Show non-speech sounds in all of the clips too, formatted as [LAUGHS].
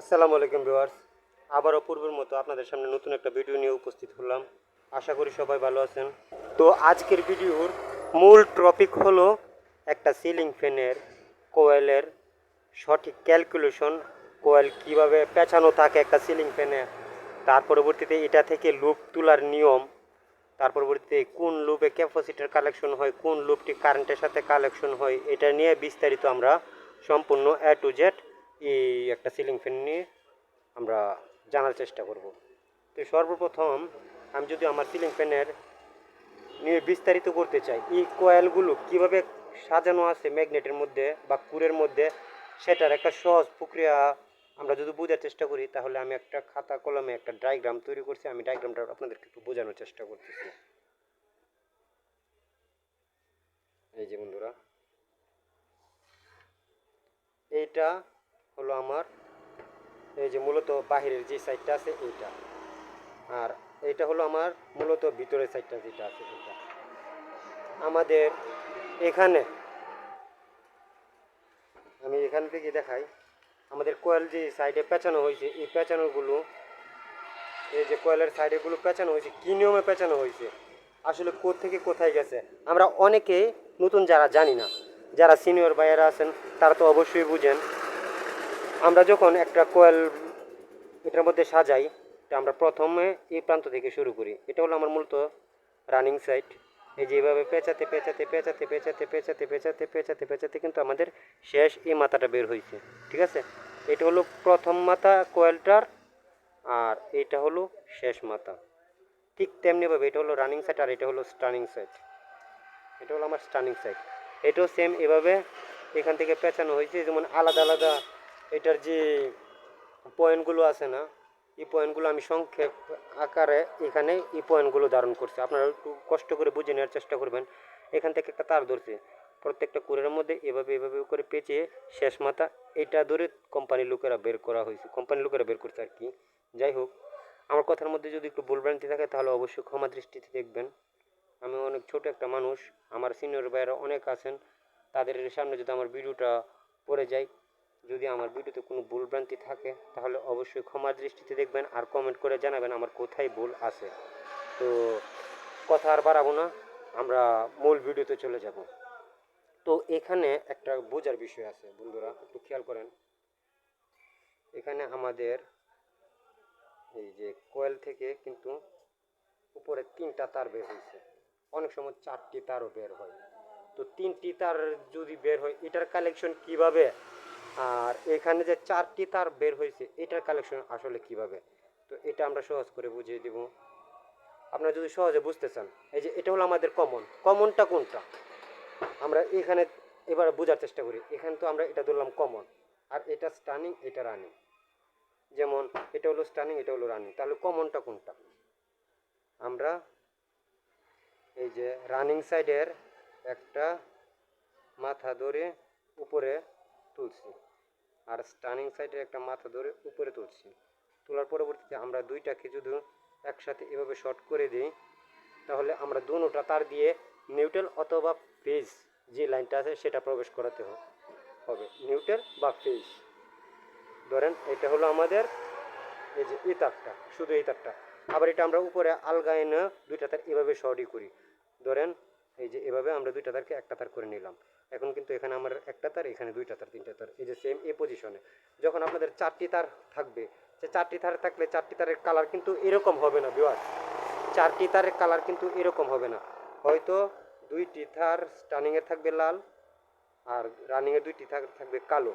আসসালামু আলাইকুম ভিউয়ার্স। আবারও পূর্বের মতো আপনাদের সামনে নতুন একটা ভিডিও নিয়ে উপস্থিত হলাম। আশা করি সবাই ভালো আছেন। তো আজকের ভিডিওর মূল টপিক হলো একটা সিলিং ফ্যানের কোয়েলের সঠিক ক্যালকুলেশন কোয়েল কীভাবে পেঁচানো থাকে একটা সিলিং ফ্যানে তার পরবর্তীতে এটা থেকে লুপ তোলার নিয়ম, তার পরবর্তীতে কোন লুপে ক্যাপাসিটার কালেকশন হয়, কোন লুপটি কারেন্টের সাথে কালেকশন হয়, এটা নিয়ে বিস্তারিত আমরা সম্পূর্ণ এ টু জেড এই একটা সিলিং ফ্যান নিয়ে আমরা জানার চেষ্টা করব। তো সর্বপ্রথম আমি যদি আমার সিলিং ফ্যানের নিয়ে বিস্তারিত করতে চাই, এই কয়েলগুলো কীভাবে সাজানো আছে ম্যাগনেটের মধ্যে বা কুরের মধ্যে, সেটার একটা সহজ প্রক্রিয়া আমরা যদি বোঝার চেষ্টা করি, তাহলে আমি একটা খাতা কলমে একটা ডায়াগ্রাম তৈরি করছি। আমি ডায়াগ্রামটা আপনাদেরকে একটু বোঝানোর চেষ্টা করতেছি। এই যে বন্ধুরা, এইটা হলো আমার, এই যে মূলত বাহিরের যে সাইডটা আছে এইটা। আর এইটা হলো আমার মূলত ভিতরের সাইডটা যেটা আছে এটা আমাদের এখানে, আমি এখান থেকে দেখাই, আমাদের কোয়েল যে সাইডে পেঁচানো হয়েছে, এই পেঁচানোগুলো, এই যে কোয়েলের সাইডেগুলো পেঁচানো হয়েছে, কী নিয়মে পেঁচানো হয়েছে? আসলে থেকে কোথায় গেছে? আমরা অনেকে নতুন যারা জানি না, যারা সিনিয়র ভাইয়েরা আছেন, তারা তো অবশ্যই বুঝেন আমরা যখন একটা কোয়েল এটার মধ্যে সাজাই আমরা প্রথমে এই প্রান্ত থেকে শুরু করি। এটা হলো আমার মূলত রানিং সাইট এই যে এইভাবে পেঁচাতে পেঁচাতে পেঁচাতে পেঁচাতে পেঁচাতে পেঁচাতে পেঁচাতে পেঁচাতে কিন্তু আমাদের শেষ এই মাথাটা বের হয়েছে। ঠিক আছে? এটা হলো প্রথম মাথা কোয়েলটার, আর এটা হলো শেষ মাথা। ঠিক তেমনিভাবে এটা হলো রানিং সাইট আর এটা হলো স্টার্নিং সাইট এটা হলো আমার স্টার্নিং সাইট এটাও সেম এভাবে এখান থেকে পেঁচানো হয়েছে, যেমন আলাদা আলাদা এটার যে পয়েন্টগুলো আছে না, এই পয়েন্টগুলো আমি সংক্ষেপ আকারে এখানে এই পয়েন্টগুলো ধারণ করছি। আপনারা একটু কষ্ট করে বুঝে নেওয়ার চেষ্টা করবেন। এখান থেকে একটা তার ধরছে। প্রত্যেকটা কুরের মধ্যে এভাবে এভাবে করে পেঁচিয়ে শেষ মাথা এটা ধরে কোম্পানির লোকেরা বের করা হয়েছে। কোম্পানির লোকেরা বের করছে আর কি। যাই হোক, আমার কথার মধ্যে যদি একটু ভুলভ্রান্তি থাকে, তাহলে অবশ্যই ক্ষমা দৃষ্টিতে দেখবেন। আমি অনেক ছোট একটা মানুষ, আমার সিনিয়র ভাইয়েরা অনেক আছেন। তাদের সামনে যদি আমার ভিডিওটা পড়ে যায় যদি আমার ভিডিওতে কোনো ভুলভ্রান্তি থাকে, তাহলে অবশ্যই ক্ষমা দৃষ্টিতে দেখবেন আর কমেন্ট করে জানাবেন আমার কোথায় ভুল আছে। তো কথা আর বাড়াবো না, আমরা মূল ভিডিওতে চলে যাব। তো এখানে একটা বোঝার বিষয় আছে, বন্ধুরা, একটু খেয়াল করেন। এখানে আমাদের এই যে কোয়েল থেকে কিন্তু উপরে তিনটা তার বের হয়েছে। অনেক সময় চারটি তারও বের হয়। তো তিনটি তার যদি বের হয়, এটার কালেকশন কীভাবে আর এখানে যে চারটি তার বের হয়েছে, এটার কালেকশন আসলে কীভাবে? তো এটা আমরা সহজ করে বুঝিয়ে দেব। আপনারা যদি সহজে বুঝতে চান, এই যে এটা হলো আমাদের কমন কমনটা কোনটা? আমরা এখানে এবার বোঝার চেষ্টা করি। এখানে তো আমরা এটা ধরলাম কমন আর এটা স্টানিং এটা রানিং যেমন এটা হলো স্টানিং এটা হলো রানিং তাহলে কমনটা কোনটা? আমরা এই যে রানিং সাইডের একটা মাথা ধরে উপরে তুলছি। আর স্টানিং সাইডের একটা মাথা ধরে উপরে তুলছি। তোলার পরবর্তীতে আমরা দুইটাকে যদি একসাথে এভাবে শর্ট করে দিই, তাহলে আমরা দুটোটা তার দিয়ে নিউট্রাল অথবা ফেজ যে লাইনটা আছে সেটা প্রবেশ করাতে হবে। নিউট্রাল বা ফেজ ধরেন এটা হলো আমাদের এই যে এই তারটা, শুধু এই তারটা। আবার এটা আমরা উপরে আলগায় না দুইটা তার এভাবে শর্টই করি। ধরেন এই যে এভাবে আমরা দুইটা তারকে একটা তার করে নিলাম। এখন কিন্তু এখানে আমার একটা তার, এখানে দুইটা তার, তিনটা তার, এই যে সেম এ পজিশনে যখন আপনাদের চারটি তার থাকবে, সে চারটি তার থাকলে চারটি তারের কালার কিন্তু এরকম হবে না বিওয়ার চারটি তারের কালার কিন্তু এরকম হবে না। হয়তো দুইটি তার স্টার্নিংয়ে থাকবে লাল, আর রানিংয়ে দুইটি থাক- থাকবে কালো।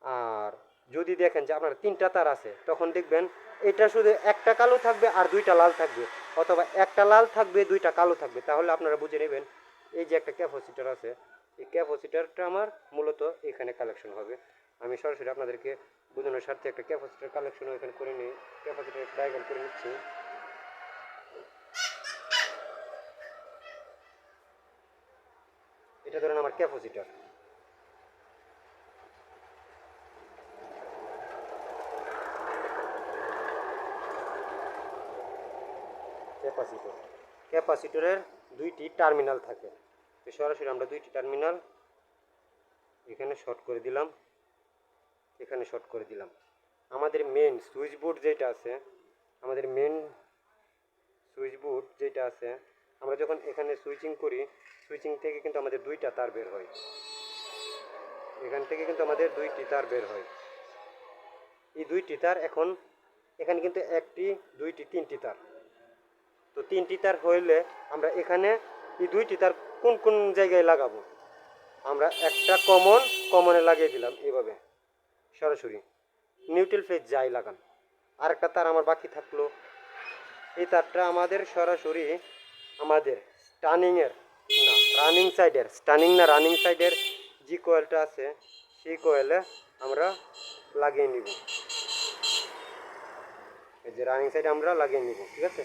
আর যদি দেখেন যে আপনার তিনটা তার আছে, তখন দেখবেন এটা শুধু একটা কালো থাকবে আর দুইটা লাল থাকবে। অথবা একটা লাল থাকবে, দুইটা কালো থাকবে। তাহলে আপনারা বুঝে নেবেন, এই যে একটা ক্যাপাসিটার আছে এই ক্যাপাসিটারটা আমার মূলত এখানে কালেকশন হবে। আমি সরাসরি আপনাদেরকে বোঝানোর স্বার্থে একটা ক্যাপাসিটার কালেকশন এখানে করে নিই ক্যাপাসিটার ডায়াগ্রাম করে নিচ্ছি। এটা ধরেন আমার ক্যাপাসিটার। ক্যাপাসিটর। ক্যাপাসিটরের দুইটি টার্মিনাল থাকে। তো সরাসরি আমরা দুইটি টার্মিনাল এখানে শর্ট করে দিলাম, এখানে শর্ট করে দিলাম। আমাদের মেন সুইচ বোর্ড যেটা আছে, আমাদের মেন সুইচ বোর্ড যেটা আছে, আমরা যখন এখানে সুইচিং করি সুইচিং থেকে কিন্তু আমাদের দুইটা তার বের হয়। এখান থেকে কিন্তু আমাদের দুইটি তার বের হয়। এই দুইটি তার এখন, এখানে কিন্তু একটি, দুইটি, তিনটি তার। তো তিনটি তার হইলে আমরা এখানে এই দুইটি তার কোন কোন জায়গায় লাগাবো? আমরা একটা কমন কমনে লাগিয়ে দিলাম এভাবে সরাসরি নিউট্রাল ফেজ যাই লাগান। আরেকটা তার আমার বাকি থাকল। এই তারটা আমাদের সরাসরি আমাদের স্টানিংয়ের না রানিং সাইডের স্টানিং না রানিং সাইডের যে কয়েলটা আছে, সেই কয়েলে আমরা লাগিয়ে নিব। এই যে রানিং সাইডে আমরা লাগিয়ে নিব, ঠিক আছে?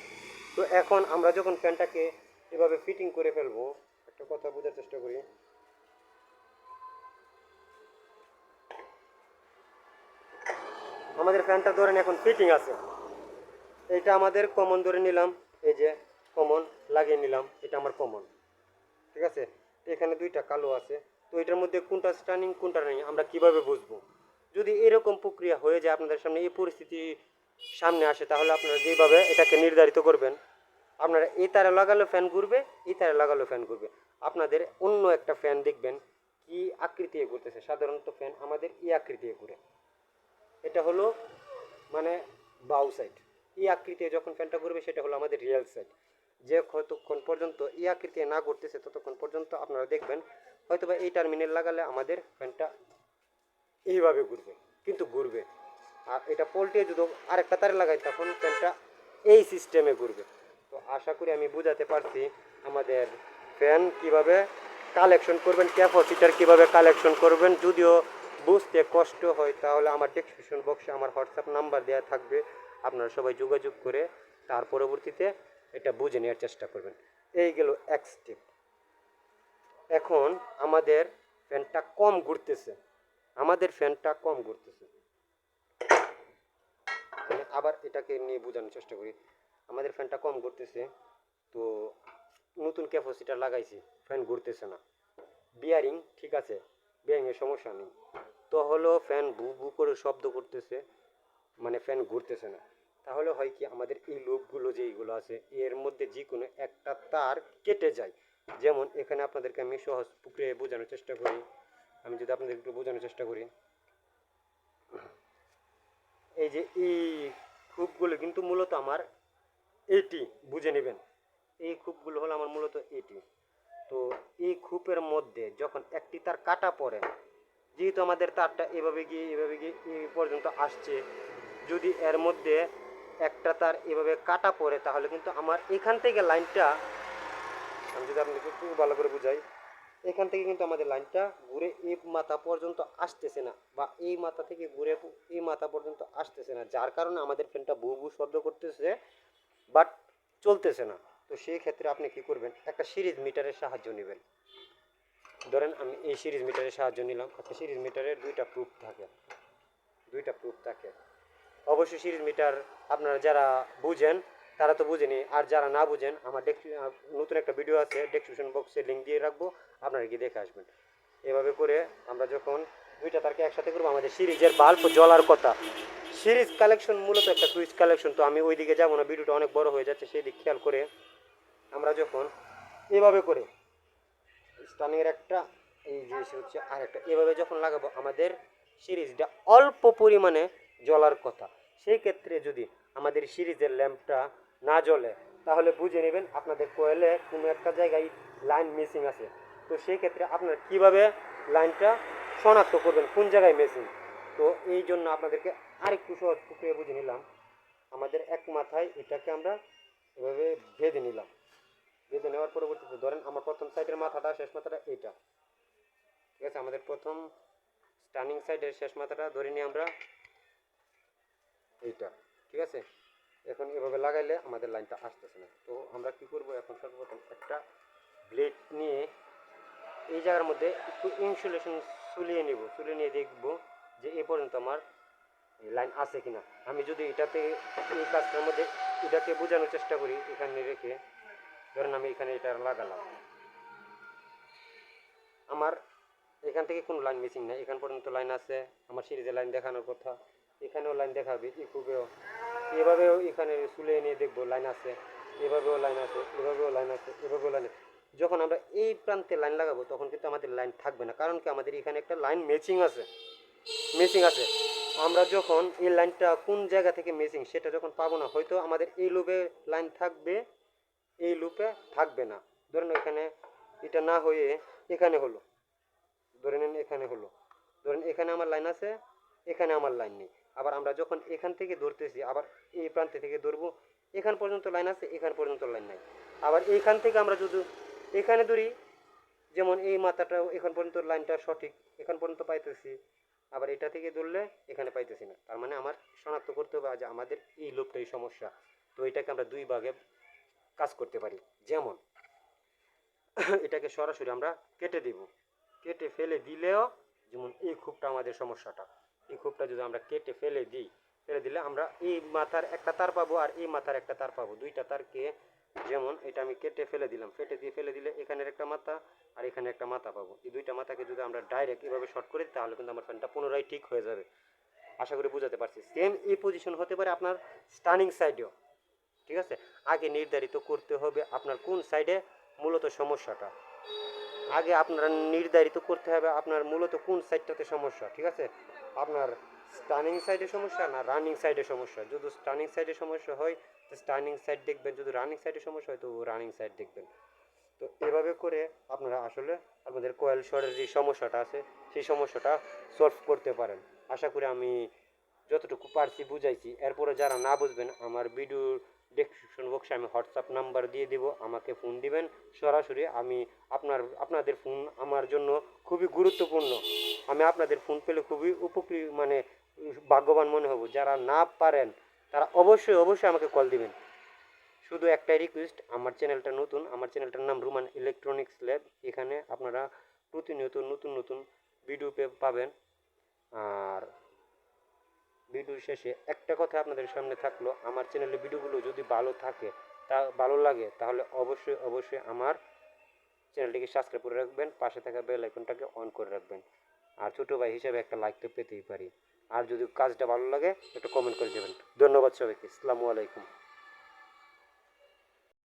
তো এখন আমরা যখন ফ্যানটাকে এভাবে ফিটিং করে ফেলব একটা কথা বোঝার চেষ্টা করি। আমাদের ফ্যানটা ধরেন এখন ফিটিং আছে। এটা আমাদের কমন ধরে নিলাম। এই যে কমন লাগিয়ে নিলাম, এটা আমার কমন ঠিক আছে? এখানে দুইটা কালো আছে। তো এটার মধ্যে কোনটা স্টানিং কোনটা নেই, আমরা কীভাবে বুঝব? যদি এরকম প্রক্রিয়া হয়ে যায় আপনাদের সামনে, এই পরিস্থিতি সামনে আসে, তাহলে আপনারা যেভাবে এটাকে নির্ধারিত করবেন, আপনারা এই তারে লাগালো ফ্যান ঘুরবে, এই তারে লাগালো ফ্যান ঘুরবে। আপনাদের অন্য একটা ফ্যান দেখবেন, কি আকৃতি ঘুরতেছে। সাধারণত ফ্যান আমাদের এই আকৃতি ঘুরে। এটা হলো মানে বাউ সাইড এই আকৃতি যখন ফ্যানটা ঘুরবে, সেটা হলো আমাদের রিয়েল সাইড যে কতক্ষণ পর্যন্ত এই আকৃতি না ঘুরতেছে, ততক্ষণ পর্যন্ত আপনারা দেখবেন হয়তো বা এই টার্মিনাল লাগালে আমাদের ফ্যানটা এইভাবে ঘুরবে, কিন্তু ঘুরবে। আর এটা পোল্টে যদি আরেকটা তারে লাগাই, তখন ফ্যানটা এই সিস্টেমে ঘুরবে। তো আশা করি আমি বুঝাতে পারছি আমাদের ফ্যান কীভাবে কালেকশন করবেন ক্যাপাসিটার কীভাবে কালেকশন করবেন। যদিও বুঝতে কষ্ট হয়, তাহলে আমার ডেসক্রিপশন বক্সে আমার হোয়াটসঅ্যাপ নাম্বার দেওয়া থাকবে। আপনারা সবাই যোগাযোগ করে তার পরবর্তীতে এটা বুঝে নেওয়ার চেষ্টা করবেন। এই গেল এক স্টেপ এখন আমাদের ফ্যানটা কম ঘুরতেছে। আমাদের ফ্যানটা কম ঘুরতেছে। আবার এটাকে নিয়ে বোঝানোর চেষ্টা করি। আমাদের ফ্যানটা কম ঘুরতেছে, তো নতুন ক্যাপাসিটার লাগাইছি ফ্যান ঘুরতেছে না। বিয়ারিং ঠিক আছে বিয়ারিংয়ের সমস্যা নেই। তো হলো ফ্যান ভু ভু করে শব্দ করতেছে মানে ফ্যান ঘুরতেছে না। তাহলে হয় কি, আমাদের এই লোকগুলো যেইগুলো আছে, এর মধ্যে যে কোনো একটা তার কেটে যায়। যেমন এখানে আপনাদেরকে আমি সহজ পুকুরে বোঝানোর চেষ্টা করি। আমি যদি আপনাদের একটু বোঝানোর চেষ্টা করি। এই যে এই খুবগুলো কিন্তু মূলত আমার এইটি বুঝে নেবেন। এই খুবগুলো হলো আমার মূলত এটি। তো এই খুপের মধ্যে যখন একটি তার কাটা পড়ে, যেহেতু আমাদের তারটা এভাবে গিয়ে এভাবে গিয়ে এই পর্যন্ত আসছে, যদি এর মধ্যে একটা তার এভাবে কাটা পড়ে, তাহলে কিন্তু আমার এখান থেকে লাইনটা, আমি যদি আপনাকে একটু ভালো করে বুঝাই, এখান থেকে কিন্তু আমাদের লাইনটা ঘুরে এই মাথা পর্যন্ত আসতেছে না, বা এই মাথা থেকে ঘুরে এই মাথা পর্যন্ত আসতেছে না, যার কারণে আমাদের ফ্যানটা বু বু শব্দ করতেছে, বাট চলতেছে না। তো সেই ক্ষেত্রে আপনি কি করবেন? একটা সিরিজ মিটারের সাহায্য নেবেন। ধরেন আমি এই সিরিজ মিটারের সাহায্য নিলাম। একটা সিরিজ মিটারের দুইটা প্রুফ থাকে। দুইটা প্রুফ থাকে। অবশ্যই সিরিজ মিটার আপনারা যারা বুঝেন, তারা তো বুঝেনি। আর যারা না বুঝেন, আমার নতুন একটা ভিডিও আছে ডেসক্রিপশন বক্সে লিঙ্ক দিয়ে রাখব। আপনারা গিয়ে দেখে আসবেন। এভাবে করে আমরা যখন দুইটা তারকে একসাথে করব, আমাদের সিরিজের বাল্ব জ্বলার কথা। সিরিজ কালেকশন মূলত একটা সুইচ কালেকশন তো আমি ওই দিকে যাব না ভিডিওটা অনেক বড় হয়ে যাচ্ছে, সেই দিক খেয়াল করে আমরা যখন এভাবে করে স্টানিংয়ের একটা এই যে হচ্ছে আর একটা এভাবে যখন লাগাবো, আমাদের সিরিজটা অল্প পরিমাণে জ্বলার কথা। সেই ক্ষেত্রে যদি আমাদের সিরিজের ল্যাম্পটা না জ্বলে, তাহলে বুঝে নেবেন আপনাদের কোয়েলে কোনো একটা জায়গায় লাইন মিসিং আছে। তো সেই ক্ষেত্রে আপনারা কীভাবে লাইনটা শনাক্ত করবেন? কোন জায়গায় মিসিং তো এই জন্য আপনাদেরকে আরেকটু সহজ প্রক্রিয়া বুঝে নিলাম। আমাদের এক মাথায় এটাকে আমরা এভাবে ভেদে নিলাম। বেঁধে নেওয়ার পরবর্তীতে ধরেন আমার প্রথম সাইডের মাথাটা, শেষ মাথাটা এইটা। ঠিক আছে? আমাদের প্রথম স্টার্নিং সাইডের শেষ মাথাটা ধরে নিই আমরা এইটা। ঠিক আছে? এখন এভাবে লাগাইলে আমাদের লাইনটা আসতেছে না। তো আমরা কি করব এখন? সর্বপ্রথম একটা ব্লেড নিয়ে এই জায়গার মধ্যে একটু ইনসুলেশন সুলিয়ে নেব। সুলিয়ে নিয়ে দেখব যে এ পর্যন্ত আমার লাইন আছে কিনা। আমি যদি এটাতে, এই কাজটার মধ্যে এটাকে বোঝানোর চেষ্টা করি এখানে রেখে। ধরেন আমি এখানে এটা লাগালাম। আমার এখান থেকে কোনো লাইন মিসিং নাই, এখান পর্যন্ত লাইন আছে, আমার সিরিজে লাইন দেখানোর কথা। এখানেও লাইন দেখাবে ইকুবেও এভাবেও এখানে চুলে নিয়ে দেখব লাইন আছে, এভাবেও লাইন আছে, এভাবেও লাইন আছে, এভাবেও লাইন আছে। যখন আমরা এই প্রান্তে লাইন লাগাবো, তখন কিন্তু আমাদের লাইন থাকবে না, কারণ কি আমাদের এখানে একটা লাইন ম্যাচিং আছে। মেসিং আছে। আমরা যখন এই লাইনটা কোন জায়গা থেকে মেসিং সেটা যখন পাবো না, হয়তো আমাদের এই লোভে লাইন থাকবে এই লুপে থাকবে না। ধরেন এখানে এটা না হয়ে এখানে হলো। ধরে নিন এখানে হলো। ধরেন এখানে আমার লাইন আছে, এখানে আমার লাইন নেই। আবার আমরা যখন এখান থেকে ধরতেছি, আবার এই প্রান্তে থেকে ধরবো, এখান পর্যন্ত লাইন আছে, এখান পর্যন্ত লাইন নাই। আবার এইখান থেকে আমরা যদি এখানে ধরি, যেমন এই মাথাটা এখান পর্যন্ত লাইনটা সঠিক, এখান পর্যন্ত পাইতেছি, আবার এটা থেকে ধরলে এখানে পাইতেছি না। তার মানে আমার শনাক্ত করতে হবে যে আমাদের এই লোকটাই সমস্যা। তো এটাকে আমরা দুই ভাগে কাজ করতে পারি। যেমন, [LAUGHS] এটাকে সরাসরি আমরা কেটে দিব। কেটে ফেলে দিলেও, যেমন এই খুবটা আমাদের সমস্যাটা। এই খুবটা যদি আমরা কেটে ফেলে দিই, ফেলে দিলে আমরা এই মাথার একটা তার পাবো আর এই মাথার একটা তার পাবো। দুইটা তারকে যেমন এটা আমি কেটে ফেলে দিলাম। ফেটে দিয়ে ফেলে দিলে এখানের একটা মাথা আর এখানে একটা মাথা পাবো। এই দুইটা মাথাকে যদি আমরা ডাইরেক্ট এভাবে শর্ট করে দিই, তাহলে কিন্তু আমার ফ্যানটা পুনরায় ঠিক হয়ে যাবে। আশা করি বুঝাতে পারছি। সেম এই পজিশন হতে পারে আপনার স্টার্নিং সাইডেও ঠিক আছে? আগে নির্ধারিত করতে হবে আপনার কোন সাইডে মূলত সমস্যাটা। আগে আপনার নির্ধারিত করতে হবে আপনার মূলত কোন সাইডটাতে সমস্যা, ঠিক আছে? আপনার স্টার্নিং সাইডে সমস্যা না রানিং সাইডে সমস্যা? যদি স্টার্নিং সাইডে সমস্যা হয়, তো স্টার্নিং সাইড দেখবেন। যদি রানিং সাইডে সমস্যা হয়, তো রানিং সাইড দেখবেন। তো এভাবে করে আপনারা আসলে আপনাদের কোয়েল শরের যে সমস্যাটা আছে, সেই সমস্যাটা সলভ করতে পারেন। আশা করি আমি যতটুকু পারছি বুঝাইছি। এরপরে যারা না বুঝবেন, আমার ভিডিও বক্সে আমি হোয়াটসঅ্যাপ নাম্বার দিয়ে দিব, আমাকে ফোন দিবেন। সরাসরি আমি আপনার, আপনাদের ফোন আমার জন্য খুবই গুরুত্বপূর্ণ। আমি আপনাদের ফোন পেলে খুবই উপকৃত মানে ভাগ্যবান মনে হব। যারা না পারেন, তারা অবশ্যই অবশ্যই আমাকে কল দিবেন। শুধু একটাই রিকোয়েস্ট আমার চ্যানেলটা নতুন, আমার চ্যানেলটার নাম রুমান ইলেকট্রনিক্স ল্যাব এখানে আপনারা প্রতিনিয়ত নতুন নতুন ভিডিও পাবেন। আর ভিডিওর শেষে একটা কথা আপনাদের সামনে থাকল, আমার চ্যানেলের ভিডিওগুলো যদি ভালো থাকে, তা ভালো লাগে, তাহলে অবশ্যই অবশ্যই আমার চ্যানেলটিকে সাবস্ক্রাইব করে রাখবেন, পাশে থাকা বেল আইকনটাকে অন করে রাখবেন। আর ছোটো ভাই হিসাবে একটা লাইক তো পেতেই পারি। আর যদি কাজটা ভালো লাগে, একটা কমেন্ট করে দেবেন। ধন্যবাদ সবাইকে। আসসালামু আলাইকুম।